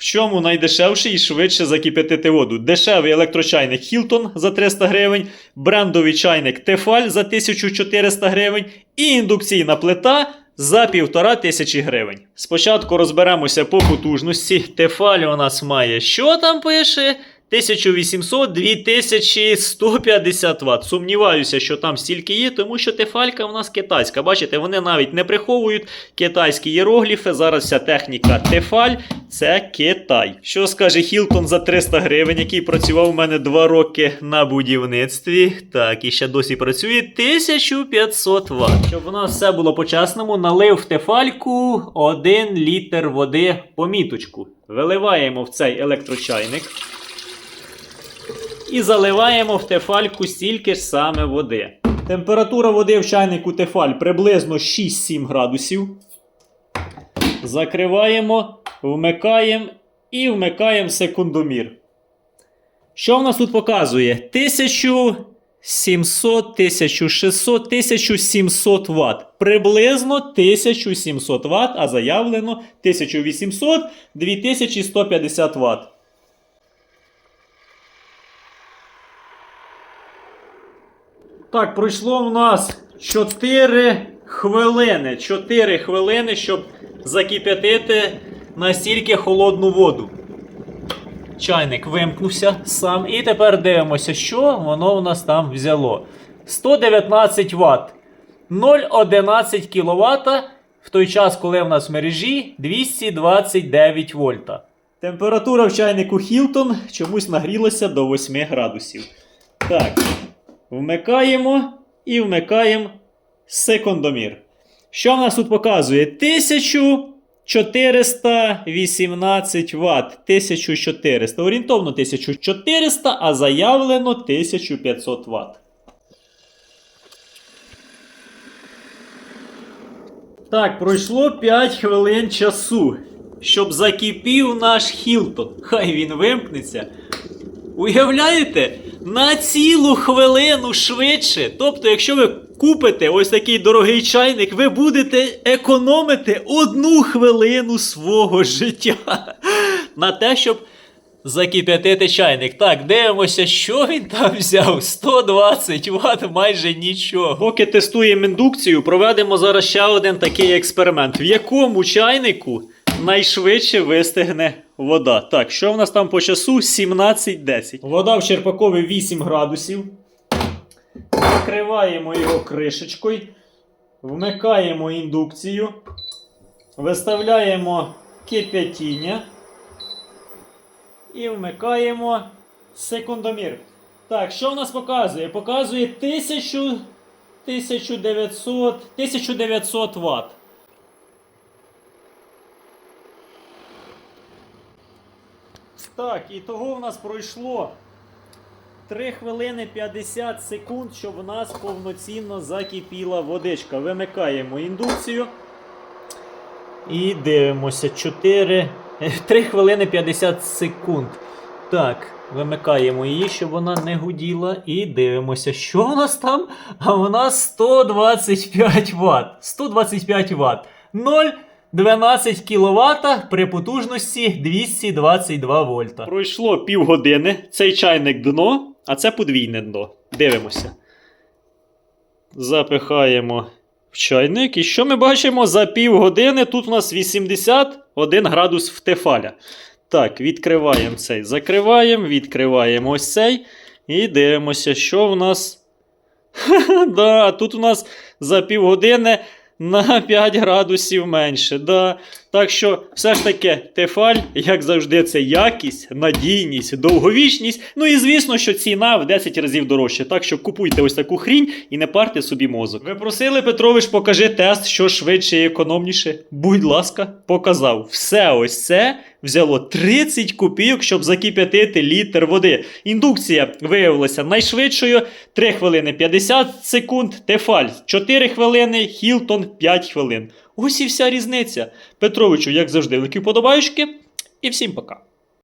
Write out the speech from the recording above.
В чому найдешевший і швидше закипятити воду? Дешевий електрочайник Hilton за 300 гривень, брендовий чайник Tefal за 1400 гривень і індукційна плита за 1500 гривень. Спочатку розберемося по потужності. Tefal у нас має що там пише? 1800 2150 Вт. Сумніваюся, що там стільки є, тому що тефалька у нас китайська. Бачите, вони навіть не приховують китайські іерогліфи. Зараз вся техніка тефаль це Китай. Що скаже Хілтон за 300 гривень, який працював у мене 2 роки на будівництві. Так, і ще досі працює 1500 Вт. Щоб у нас все було по-чесному, налив в тефальку 1 літр води по міточку. Виливаємо в цей електрочайник. І заливаємо в тефальку стільки ж саме води. Температура води в чайнику тефаль приблизно 6-7 градусів. Закриваємо, вмикаємо і вмикаємо секундомір. Що в нас тут показує? 1700, 1600, 1700 Вт. Приблизно 1700 Вт, а заявлено 1800 2150 Вт. Так, пройшло в нас 4 хвилини. 4 хвилини, щоб закип'ятити настільки холодну воду. Чайник вимкнувся сам. І тепер дивимося, що воно у нас там взяло. 119 Вт. 0,11 кВт в той час, коли в нас в мережі 229 вольта. Температура в чайнику Hilton чомусь нагрілася до 8 градусів. Так. Вмикаємо і вмикаємо секундомір. Що в нас тут показує? 1418 Вт. 1400. Орієнтовно 1400, а заявлено 1500 Вт. Так, пройшло 5 хвилин часу, щоб закипів наш Хілтон. Хай він вимкнеться. Уявляєте? На цілу хвилину швидше. Тобто, якщо ви купите ось такий дорогий чайник, ви будете економити одну хвилину свого життя на те, щоб закип'ятити чайник. Так, дивимося, що він там взяв. 120 Вт, майже нічого. Поки тестуємо індукцію, проведемо зараз ще один такий експеримент, в якому чайнику найшвидше вистигне вода. Так, що в нас там по часу? 17.10. Вода в Черпакові 8 градусів. Закриваємо його кришечкою. Вмикаємо індукцію. Виставляємо кип'ятіння. І вмикаємо секундомір. Так, що в нас показує? Показує 1000, 1900, 1900 Вт. Так, і того в нас пройшло 3 хвилини 50 секунд, щоб у нас повноцінно закипіла водичка. Вимикаємо індукцію. І дивимося. 4. 3 хвилини 50 секунд. Так, вимикаємо її, щоб вона не гуділа. І дивимося, що у нас там? А у нас 125 Вт. 125 Вт. 0,12 кВт при потужності 222 вольта. Пройшло півгодини. Цей чайник дно, а це подвійне дно. Дивимося. Запихаємо в чайник. І що ми бачимо? За півгодини тут у нас 81 градус в тефаля. Так, відкриваємо цей, закриваємо, відкриваємо ось цей. І дивимося, що в нас. да, тут у нас за півгодини на 5 градусів менше. Да. Так що, все ж таки, тефаль, як завжди, це якість, надійність, довговічність. Ну і звісно, що ціна в 10 разів дорожча. Так що купуйте ось таку хрінь і не парте собі мозок. Ви просили, Петрович, покажи тест, що швидше і економніше. Будь ласка, показав. Все ось це взяло 30 копійок, щоб закип'ятити літр води. Індукція виявилася найшвидшою 3 хвилини 50 секунд. Тефаль 4 хвилини, Хілтон 5 хвилин. Ось і вся різниця. Петровичу, як завжди, великі вподобаючки. І всім пока.